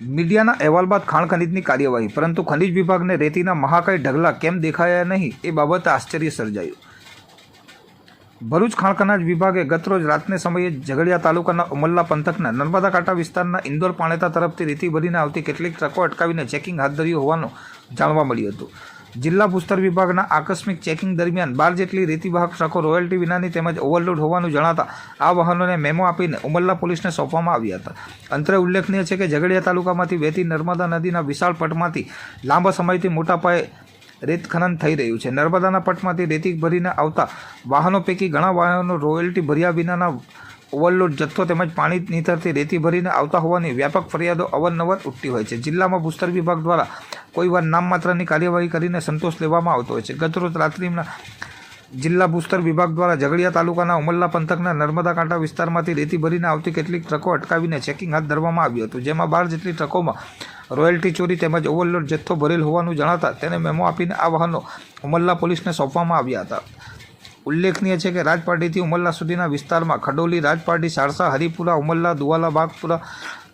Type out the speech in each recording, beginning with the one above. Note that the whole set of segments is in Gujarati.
મીડિયાના અહેવાલ બાદ ખાણ ખનીજની કાર્યવાહી, પરંતુ ખનીજ વિભાગને રેતીના મહાકાય ઢગલા કેમ દેખાયા નહીં એ બાબતે આશ્ચર્ય સર્જાયું. ભરૂચ ખાણ ખનાજ વિભાગે ગતરોજ રાતને સમયે ઝઘડિયા તાલુકાના ઉમલ્લા પંથકના નર્મદા કાંઠા વિસ્તારના ઇન્દોર પાણેતા તરફથી રેતી ભરીને આવતી કેટલીક ટ્રકો અટકાવીને ચેકિંગ હાથ ધર્યું હોવાનું જાણવા મળ્યું હતું. જિલ્લા ભૂસ્તર વિભાગના આકસ્મિક ચેકિંગ દરમિયાન બાર જેટલી રેતીવાહક ટ્રકો રોયલ્ટી વિનાની તેમજ ઓવરલોડ હોવાનું જણાતા આ વાહનોને મેમો આપીને ઉમરલા પોલીસને સોંપવામાં આવ્યા હતા. અંતરે ઉલ્લેખનીય છે કે ઝઘડિયા તાલુકામાંથી વહેતી નર્મદા નદીના વિશાળ પટમાંથી લાંબા સમયથી મોટા પાયે રેત ખનન થઈ રહ્યું છે. નર્મદાના પટમાંથી રેતી ભરીને આવતા વાહનો પૈકી ઘણા વાહનો રોયલ્ટી ભર્યા વિનાના ઓવરલોડ જથ્થો તેમજ પાણી નીતરથી રેતી ભરીને આવતા હોવાની વ્યાપક ફરિયાદો અવારનવાર ઉઠતી હોય છે. જિલ્લામાં ભૂસ્તર વિભાગ દ્વારા કોઈ વાર નામમાત્રની કાર્યવાહી કરીને સંતોષ લેવામાં આવતો હોય છે. ગતરોજ રાત્રિના જિલ્લા ભૂસ્તર વિભાગ દ્વારા ઝઘડિયા તાલુકાના ઉમલ્લા પંથકના નર્મદા કાંઠા વિસ્તારમાંથી રેતી ભરીને આવતી કેટલીક ટ્રકો અટકાવીને ચેકિંગ હાથ ધરવામાં આવ્યું હતું, જેમાં બાર જેટલી ટ્રકોમાં રોયલ્ટી ચોરી તેમજ ઓવરલોડ જથ્થો ભરેલ હોવાનું જણાતા તેને મેમો આપીને આ વાહનો ઉમલ્લા પોલીસને સોંપવામાં આવ્યા હતા. ઉલ્લેખનીય છે કે રાજપાટીથી ઉમરલા સુધીના વિસ્તારમાં ખડોલી રાજપાટી, સારસા, હરિપુરા ઉમરલા દુવાલા, બાગપુરા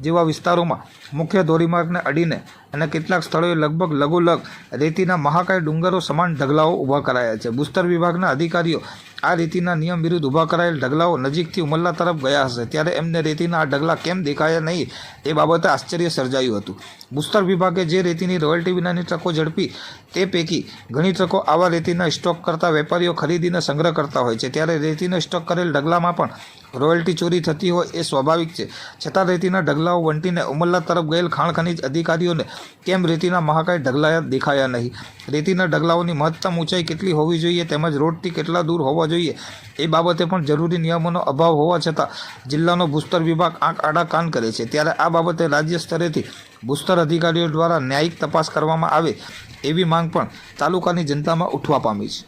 જેવા વિસ્તારોમાં મુખ્ય ધોરીમાર્ગને અડીને અને કેટલાક સ્થળોએ લગભગ લઘુલગ રેતીના મહાકાય ડુંગરો સમાન ઢગલાઓ ઊભા કરાયા છે. ભૂસ્તર વિભાગના અધિકારીઓ આ રેતીના નિયમ વિરુદ્ધ ઊભા કરાયેલ ઢગલાઓ નજીકથી ઉમલ્લા તરફ ગયા હશે, ત્યારે એમને રેતીના આ ઢગલા કેમ દેખાયા નહીં એ બાબતે આશ્ચર્ય સર્જાયું હતું. ભૂસ્તર વિભાગે જે રેતીની રોયલ્ટી વિનાની ટ્રકો ઝડપી, તે પૈકી ઘણી ટ્રકો આવા રેતીના સ્ટોક કરતા વેપારીઓ ખરીદીને સંગ્રહ કરતા હોય છે. ત્યારે રેતીનો સ્ટોક કરેલ ઢગલામાં પણ રોયલ્ટી ચોરી થતી હોય એ સ્વાભાવિક છે. છતાં રેતીના ઢગલાઓ વંટીને ઉમલ્લા તરફ ગયેલ ખાણ ખનીજ અધિકારીઓને કેમ રેતીના મહાકાય ઢગલા દેખાયા નહીં? રેતીના ઢગલાઓની મહત્તમ ઊંચાઈ કેટલી હોવી જોઈએ તેમજ રોડથી કેટલા દૂર હોવા જોઈએ. એ બાબતે પણ જરૂરી નિયમોનો અભાવ હોવા છતાં જિલ્લાનો ભૂસ્તર વિભાગ આંખ આડા કાન કરે છે. ત્યારે આ બાબતે રાજ્ય સ્તરેથી ભૂસ્તર અધિકારીઓ દ્વારા ન્યાયિક તપાસ કરવામાં આવે એવી માંગ પણ તાલુકાની જનતામાં ઉઠવા પામી છે.